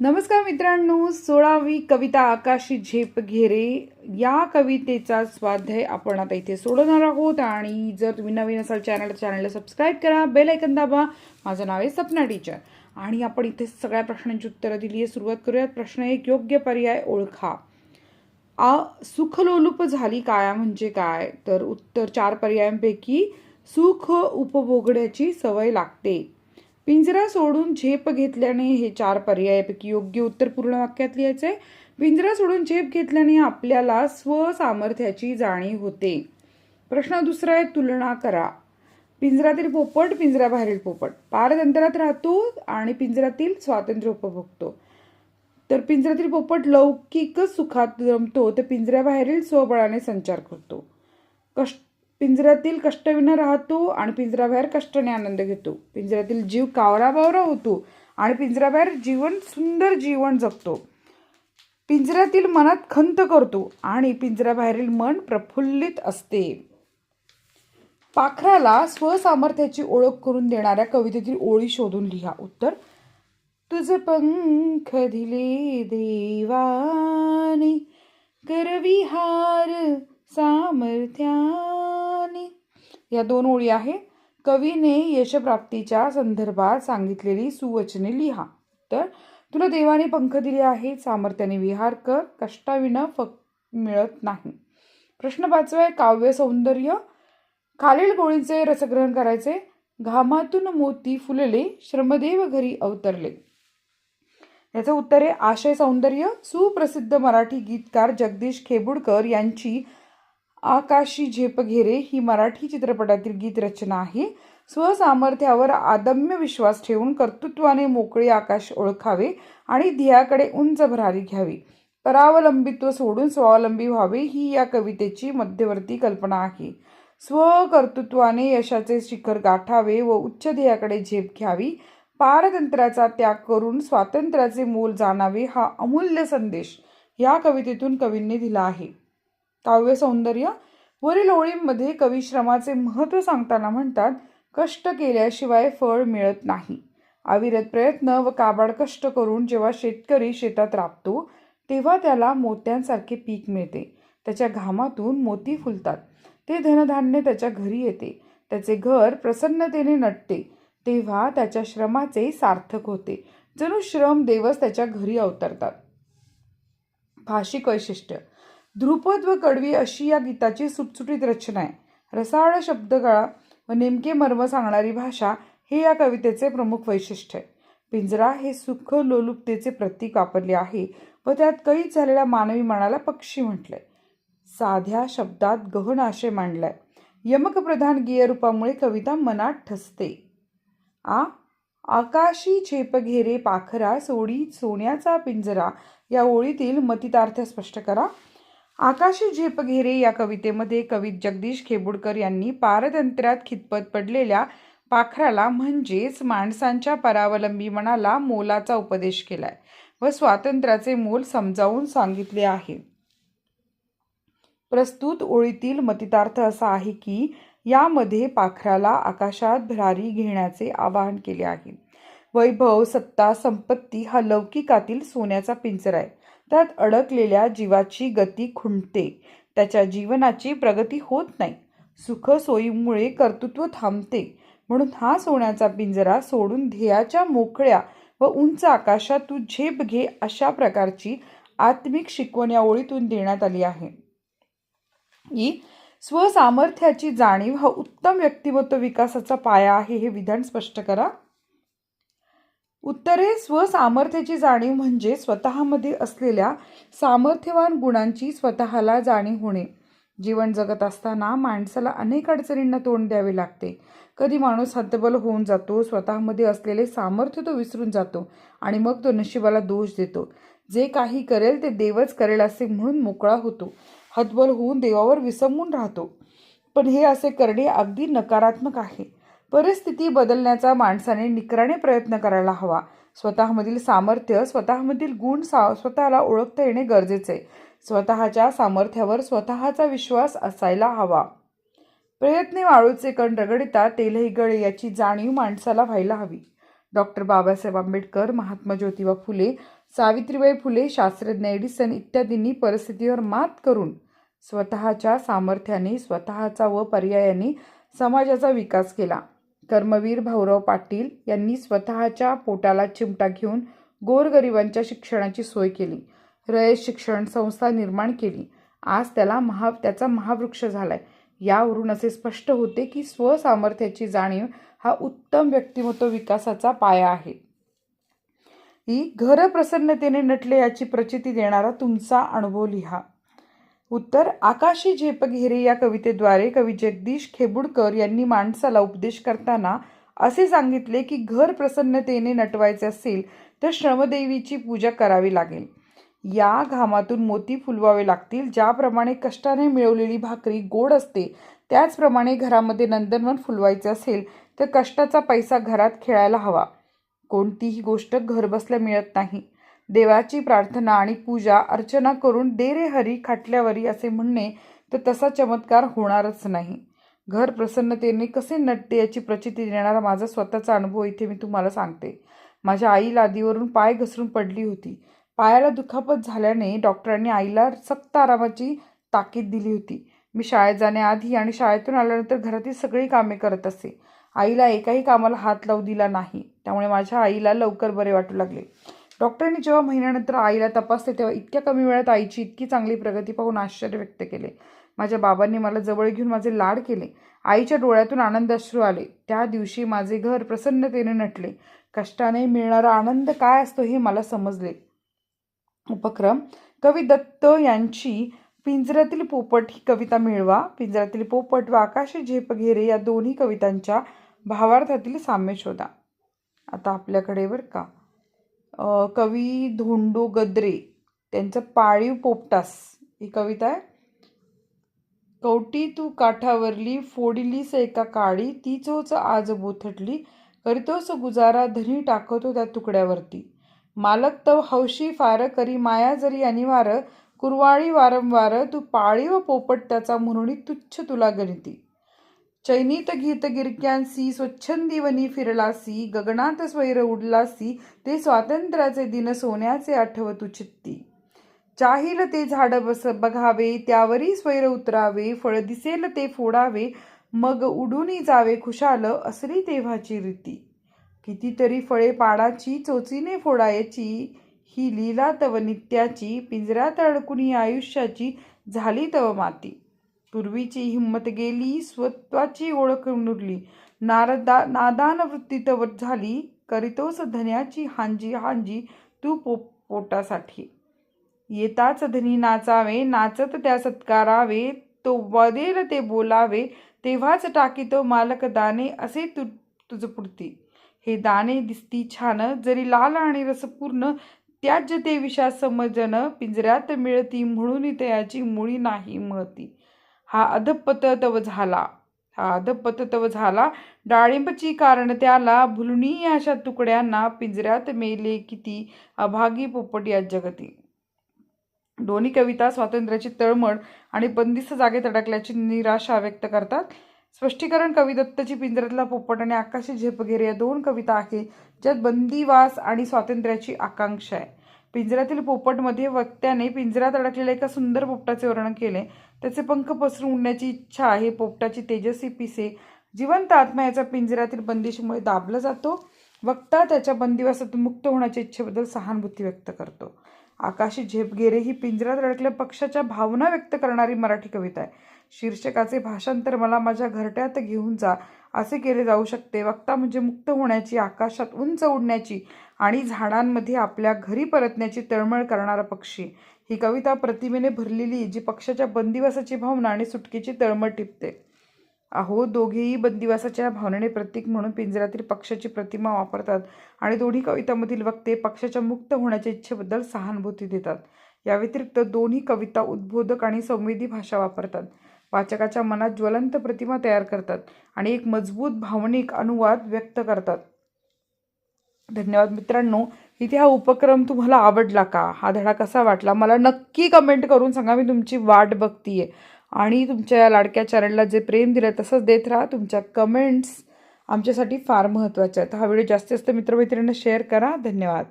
नमस्कार मित्रांनो सोळावी कविता आकाशी झेप घेरे. या कवितेचा स्वाध्याय आपण आता इथे सोडवणार आहोत. आणि जर तुम्ही नवीन असाल चॅनल चॅनलला सबस्क्राईब करा बेल ऐकन दाबा. माझं नाव आहे सपना टीचर आणि आपण इथे सगळ्या प्रश्नांची उत्तरं दिली आहे सुरुवात करूयात. प्रश्न एक योग्य पर्याय ओळखा. आ सुखलोलुप झाली काया म्हणजे काय? तर उत्तर चार पर्यायांपैकी सुख उपभोगण्याची सवय लागते. पिंजरा सोडून झेप घेतल्याने हे चार पर्यायापैकी योग्य उत्तर पूर्ण वाक्यात लिहायचंय. पिंजरा सोडून झेप घेतल्याने आपल्याला स्वसामर्थ्याची जाणीव होते. प्रश्न दुसरा आहे तुलना करा. पिंजरातील पोपट पिंजराबाहेरील पोपट. पारतंत्रात राहतो आणि पिंजरातील स्वातंत्र्य उपभोगतो. तर पिंजऱ्यातील पोपट लौकिकच सुखात रमतो तर पिंजऱ्याबाहेरील स्वबळाने संचार करतो. कष्ट पिंजऱ्यातील कष्टविना राहतो आणि पिंजऱ्याबाहेर कष्टाने आनंद घेतो. पिंजऱ्यातील जीव कावराबावरा होतो आणि पिंजऱ्याबाहेर जीवन सुंदर जीवन जगतो. पिंजऱ्यातील मनात खंत करतो आणि पिंजऱ्याबाहेरील मन प्रफुल्लित असते. पाखराला स्वसामर्थ्याची ओळख करून देणाऱ्या कवितेतील ओळी शोधून लिहा. उत्तर तुझ पंख दिले देवाने करविहार सामर्थ्या या दोन ओळी आहे. कवीने यशप्राप्तीच्या संदर्भात सांगितलेली सुवचने लिहा. तर तुला देवाने पंख दिले आहेत सामर्थ्याने विहार कर कष्टाविना फक मिळत नाही. प्रश्न पाचवा आहे काव्य सौंदर्य. खालील गोळींचे रसग्रहण करायचे. घामातून मोती फुलले श्रमदेव घरी अवतरले. याचं उत्तर आहे आशय सौंदर्य. सुप्रसिद्ध मराठी गीतकार जगदीश खेबुडकर यांची आकाशी झेप घेरे ही मराठी चित्रपटातील गीतरचना आहे. स्वसामर्थ्यावर आदम्य विश्वास ठेवून कर्तृत्वाने मोकळे आकाश ओळखावे आणि ध्येयाकडे उंच भरारी घ्यावी. परावलंबित्व सोडून स्वावलंबी व्हावे ही या कवितेची मध्यवर्ती कल्पना आहे. स्वकर्तृत्वाने यशाचे शिखर गाठावे व उच्च ध्येयाकडे झेप घ्यावी. पारतंत्र्याचा त्याग करून स्वातंत्र्याचे मोल जाणावे हा अमूल्य संदेश या कवितेतून कवींनी दिला आहे. काव्य सौंदर्य वरील ओळींमध्ये कवी श्रमाचे महत्त्व सांगताना म्हणतात कष्ट केल्याशिवाय फळ मिळत नाही. अविरत प्रयत्न व काबाड कष्ट करून जेव्हा शेतकरी शेतात राबतो तेव्हा त्याला मोत्यांसारखे पीक मिळते. त्याच्या घामातून मोती फुलतात. ते धनधान्य त्याच्या घरी येते. त्याचे घर प्रसन्नतेने नटते. तेव्हा त्याच्या श्रमाचे सार्थक होते. जणू श्रम देवच त्याच्या घरी अवतरतात. भाषिक वैशिष्ट्य. ध्रुपद व कडवी अशी या गीताची सुटसुटीत रचना आहे. रसाळ शब्दगळा व नेमके मर्म सांगणारी भाषा हे या कवितेचे प्रमुख वैशिष्ट्य आहे. पिंजरा हे सुख लोलुपतेचे प्रतीक वापरले आहे व त्यात कैद झालेल्या मानवी मनाला पक्षी म्हटलंय. साध्या शब्दात गहन आशय मांडलाय. यमकप्रधान गियरूपामुळे कविता मनात ठसते. आ आकाशी झेप घेरे पाखरा सोडी सोन्याचा पिंजरा या ओळीतील मतितार्थ स्पष्ट करा. आकाशी झेप घेरे या कवितेमध्ये कवी जगदीश खेबुडकर यांनी पारतंत्र्यात खितपत पडलेल्या पाखराला म्हणजेच माणसांच्या परावलंबी मनाला मोलाचा उपदेश केलाय व स्वातंत्र्याचे मोल समजावून सांगितले आहे. प्रस्तुत ओळीतील मतितार्थ असा आहे की यामध्ये पाखराला आकाशात भरारी घेण्याचे आवाहन केले आहे. वैभव सत्ता संपत्ती हा लौकिकातील सोन्याचा पिंजरा आहे. त्यात अडकलेल्या जीवाची गती खुंटते. त्याच्या जीवनाची प्रगती होत नाही. सुखसोयीमुळे कर्तृत्व थांबते. म्हणून हा सोन्याचा पिंजरा सोडून ध्येयाच्या मोकळ्या व उंच आकाशात तू झेप घे अशा प्रकारची आत्मिक शिकवण या ओळीतून देण्यात आली आहे. ही स्वसामर्थ्याची जाणीव हा उत्तम व्यक्तिमत्व विकासाचा पाया आहे हे विधान स्पष्ट करा. उत्तरे स्वसामर्थ्याची जाणीव म्हणजे स्वतःमध्ये असलेल्या सामर्थ्यवान गुणांची स्वतःला जाणीव होणे. जीवन जगत असताना माणसाला अनेक अडचणींना तोंड द्यावे लागते. कधी माणूस हतबल होऊन जातो स्वतःमध्ये असलेले सामर्थ्य तो विसरून जातो आणि मग तो नशिबाला दोष देतो. जे काही करेल ते देवच करेल असे म्हणून मोकळा होतो. हतबल होऊन देवावर विसंबून राहतो. पण हे असे करणे अगदी नकारात्मक आहे. परिस्थिती बदलण्याचा माणसाने निकराने प्रयत्न करायला हवा. स्वतःमधील सामर्थ्य स्वतःमधील गुण सा स्वतःला ओळखता येणे गरजेचे. आहे स्वतःच्या सामर्थ्यावर स्वतःचा विश्वास असायला हवा. प्रयत्ने वाळूचे कण रगडिता तेलही गळे याची जाणीव माणसाला व्हायला हवी. डॉक्टर बाबासाहेब आंबेडकर महात्मा ज्योतिबा फुले सावित्रीबाई फुले शास्त्रज्ञ एडिसन इत्यादींनी परिस्थितीवर मात करून स्वतःच्या सामर्थ्याने स्वतःचा व पर्यायाने समाजाचा विकास केला. कर्मवीर भाऊराव पाटील यांनी स्वतःच्या पोटाला चिमटा घेऊन गोरगरिबांच्या शिक्षणाची सोय केली. रयत शिक्षण संस्था निर्माण केली. आज त्याला महा त्याचा महावृक्ष झालाय. यावरून असे स्पष्ट होते की स्वसामर्थ्याची जाणीव हा उत्तम व्यक्तिमत्व विकासाचा पाया आहे. ही घर प्रसन्नतेने नटले याची प्रचिती देणारा तुमचा अनुभव लिहा. उत्तर आकाशी झेप घेरे या कवितेद्वारे कवी जगदीश खेबुडकर यांनी माणसाला उपदेश करताना असे सांगितले की घर प्रसन्नतेने नटवायचे असेल तर श्रमदेवीची पूजा करावी लागेल. या घामातून मोती फुलवावे लागतील ज्याप्रमाणे कष्टाने मिळवलेली भाकरी गोड असते त्याचप्रमाणे घरामध्ये नंदनवन फुलवायचे असेल तर कष्टाचा पैसा घरात खेळायला हवा. कोणतीही गोष्ट घरबसल्या मिळत नाही. देवाची प्रार्थना आणि पूजा अर्चना करून देरे हरी खाटल्यावरी असे म्हणणे तर तसा चमत्कार होणारच नाही. घर प्रसन्नतेने कसे नटते याची प्रचिती देणारा माझा स्वतःचा अनुभव इथे मी तुम्हाला सांगते. माझ्या आई लादीवरून पाय घसरून पडली होती. पायाला दुखापत झाल्याने डॉक्टरांनी आईला सक्त आरामाची ताकीद दिली होती. मी शाळेत जाण्याआधी आणि शाळेतून आल्यानंतर घरातील सगळी कामे करत असे. आईला एकाही कामाला हात लावू दिला नाही. त्यामुळे माझ्या आईला लवकर बरे वाटू लागले. डॉक्टरांनी जेव्हा महिन्यानंतर आईला तपासले तेव्हा इतक्या कमी वेळात आईची इतकी चांगली प्रगती पाहून आश्चर्य व्यक्त केले. माझ्या बाबांनी मला जवळ घेऊन माझे लाड केले. आईच्या डोळ्यातून आनंद अश्रू आले. त्या दिवशी माझे घर प्रसन्नतेने नटले. कष्टाने मिळणारा आनंद काय असतो हे मला समजले. उपक्रम. कवी दत्त यांची पिंजऱ्यातील पोपट ही कविता मिळवा पिंजऱ्यातील पोपट व आकाशी झेप घेरे या दोन्ही कवितांच्या भावार्थातील साम्य शोधा. आता आपल्याकडे बरं का? कवी धोंडो गद्रे त्यांचं पाळीव पोपटास. ही कविता आहे. कवटी तू काठावरली फोडिलीस एका काळी ती चोच आज बोथटली करीतोस गुजारा धनी टाकतो त्या तुकड्यावरती. मालक तव हौशी फार करी माया जरी अनिवार कुरवाळी वारंवार तू पाळीव पोपट त्याचा म्हणून तुच्छ तुला गणिती. चैनीत गीत गिरक्यांसी स्वच्छंदी फिरलासी गगनात स्वैर उडलासी ते स्वातंत्र्याचे दिन सोन्याचे आठवतू चित्ती. चाहील ते झाड बस बघावे त्यावरी स्वैर उतरावे फळ दिसेल ते फोडावे मग उडूनी जावे खुशाल असली तेव्हाची रीती. कितीतरी फळे पाडाची चोचीने फोडायची ही लीला तव नित्याची पिंजऱ्यात अडकुनी आयुष्याची झाली तव माती. पूर्वीची हिंमत गेली स्वत्वाची ओळख नुरली नारदा नादान वृत्ती तव झाली करीतोस धन्याची हांजी हांजी तू पो पोटासाठी. येताच धनी नाचावे नाचत त्या सत्कारावे तो वदेल ते बोलावे तेव्हाच टाकीतो मालक दाणे असे तु तुझ पुरती हे दाणे दिसती छान जरी लाल आणि रसपूर्ण त्याज ते विषा समजन पिंजऱ्यात मिळती म्हणून त्याची मुळी नाही महती. हा अधपततव झाला. हा अधपततव झाला. डाळिंबची कारण त्याला भुलणी अशा तुकड्यांना पिंजऱ्यात मेले किती अभागी पोपट या जगती. दोन्ही कविता स्वातंत्र्याची तळमळ आणि बंदिस्त जागेत अडकल्याची निराशा व्यक्त करतात. स्पष्टीकरण कवी दत्तची पिंजऱ्यातला पोपट आणि आकाशी झेपगेरे या दोन कविता आहेत ज्यात बंदीवास आणि स्वातंत्र्याची आकांक्षा आहे. पिंजऱ्यातील पोपटमध्ये वक्त्याने पिंजऱ्यात अडकलेल्या एका सुंदर पोपटाचे वर्णन केले. त्याचे पंख पसरून उडण्याची इच्छा आहे. पोपटाची तेजस्वी पिसे जिवंत आत्मा याचा पिंजऱ्यातील बंदिशीमुळे दाबला जातो. वक्ता त्याच्या बंदिवासातून मुक्त होण्याच्या इच्छेबद्दल सहानुभूती व्यक्त करतो. आकाशी झेपगेरे ही पिंजऱ्यात अडकल्या पक्षाच्या भावना व्यक्त करणारी मराठी कविता आहे. शीर्षकाचे भाषांतर मला माझ्या घरट्यात घेऊन जा. असे केले जाऊ शकते. वक्ता म्हणजे मुक्त होण्याची आकाशात उंच उडण्याची आणि झाडांमध्ये आपल्या घरी परतण्याची तळमळ करणारा पक्षी. ही कविता प्रतिमेने भरलेली जी पक्षाच्या बंदिवासाची भावना आणि सुटकेची तळमळ टिपते. अहो दोघेही बंदिवासाच्या भावनेने प्रतीक म्हणून पिंजऱ्यातील पक्षाची प्रतिमा वापरतात आणि दोन्ही कवितांमधील वक्ते पक्षाच्या मुक्त होण्याच्या इच्छेबद्दल सहानुभूती देतात. या व्यतिरिक्त दोन्ही कविता उद्बोधक आणि संवेदी भाषा वापरतात. वाचकाच्या मनात ज्वलंत प्रतिमा तयार करतात आणि एक मजबूत भावनिक अनुवाद व्यक्त करतात. धन्यवाद मित्रांनो इथे हा उपक्रम तुम्हाला आवडला का? हा धडा कसा वाटला? मला नक्की कमेंट करून सांगा मी तुमची वाट बघतीये. आणि तुमच्या या लाडक्या चॅनलला जे प्रेम दिलं तसंच देत राहा. तुमच्या कमेंट्स आमच्यासाठी फार महत्त्वाच्या आहेत. हा व्हिडिओ जास्तीत जास्त मित्रमैत्रिणींना शेअर करा. धन्यवाद.